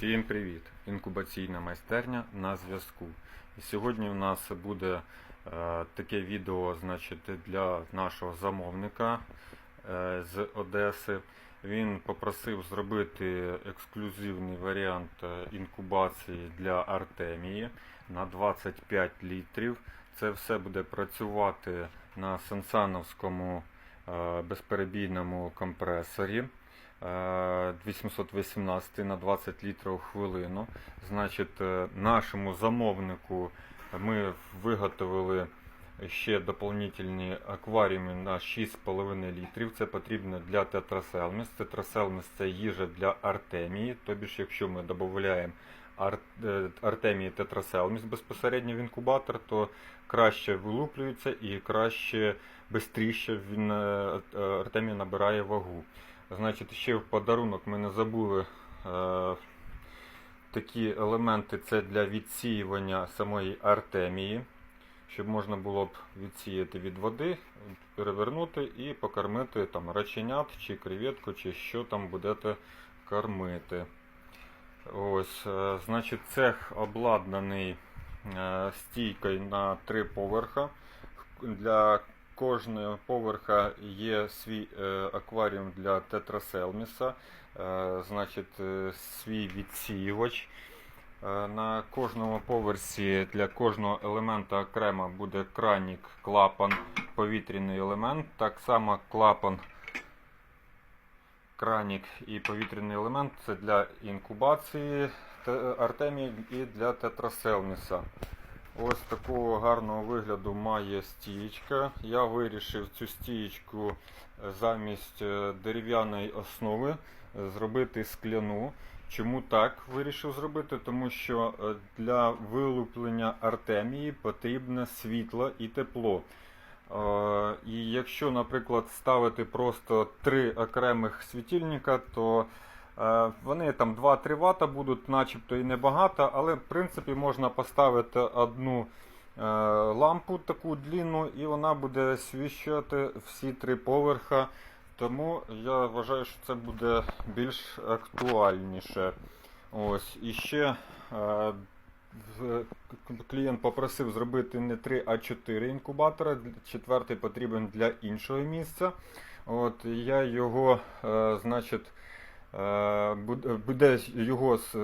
Всім привіт! Інкубаційна майстерня на зв'язку. І сьогодні у нас буде е, таке відео значить, для нашого замовника е, з Одеси. Він попросив зробити ексклюзивний варіант е, інкубації для Артемії на 25 літрів. Це все буде працювати на сенсановському е, безперебійному компресорі. Е, 818 на 20 літрів хвилину. Значить, е, нашому замовнику ми виготовили ще доповнительні акваріуми на 6,5 літрів. Це потрібно для тетраселміс. Тетраселміс це їжа для артемії. Тобі ж, якщо ми додаємо е, артемії тетраселміс безпосередньо в інкубатор, то краще вилуплюється і краще, швидше він е, е, артемія набирає вагу. Значить, ще в подарунок ми не забули е, такі елементи це для відсіювання самої артемії, щоб можна було б відсіяти від води, перевернути і покормити там раченят чи креветку, чи що там будете кормити. Ось, е, значить, цех обладнаний е, стійкою на три поверха. Для кожного поверха є свій е, акваріум для тетраселміса, е, значить, е, свій відсіювач. На кожному поверсі для кожного елемента окремо буде кранік, клапан, повітряний елемент. Так само клапан, кранік і повітряний елемент це для інкубації артемії і для тетраселміса. Ось такого гарного вигляду має стієчка. Я вирішив цю стієчку е, замість е, дерев'яної основи е, зробити скляну. Чому так вирішив зробити? Тому що для вилуплення артемії потрібне світло і тепло. І якщо, наприклад, ставити просто три окремих світильника, то Вони там 2-3 Вт будуть, начебто і небагато, але в принципі можна поставити одну е, лампу таку длинну, і вона буде освіщати всі три поверха. Тому я вважаю, що це буде більш актуальніше. Ось. І ще е, клієнт попросив зробити не 3, а 4 інкубатора. Четвертий потрібен для іншого місця. От, я його, е, значить, Е, Буде його з,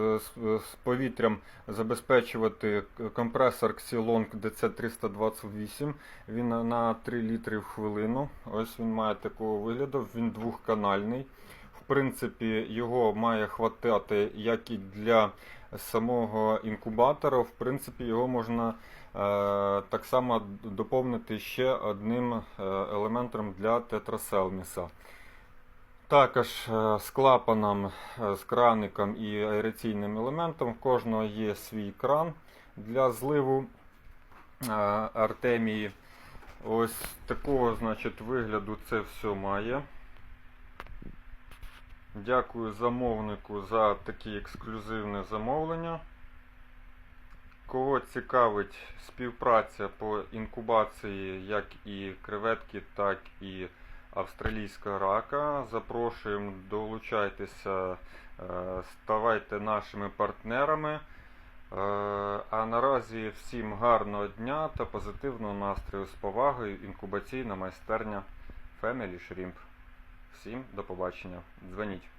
повітрям забезпечувати компресор Xilong DC328. Він на- на 3 літри в хвилину. Ось він має такого вигляду. Він двохканальний. В принципі, його має хватати як і для самого інкубатора. В принципі, його можна е, так само доповнити ще одним е, елементом для тетраселміса. Також е, з клапаном, е, з краником і аераційним елементом. В кожного є свій кран для зливу е, артемії. Ось такого значить, вигляду це все має. Дякую замовнику за таке ексклюзивне замовлення. Кого цікавить співпраця по інкубації як і креветки, так і австралійського рака. Запрошуємо, долучайтеся, е, ставайте нашими партнерами. Е, А наразі всім гарного дня та позитивного настрою з повагою. Інкубаційна майстерня Family Shrimp. Всім до побачення. Дзвоніть.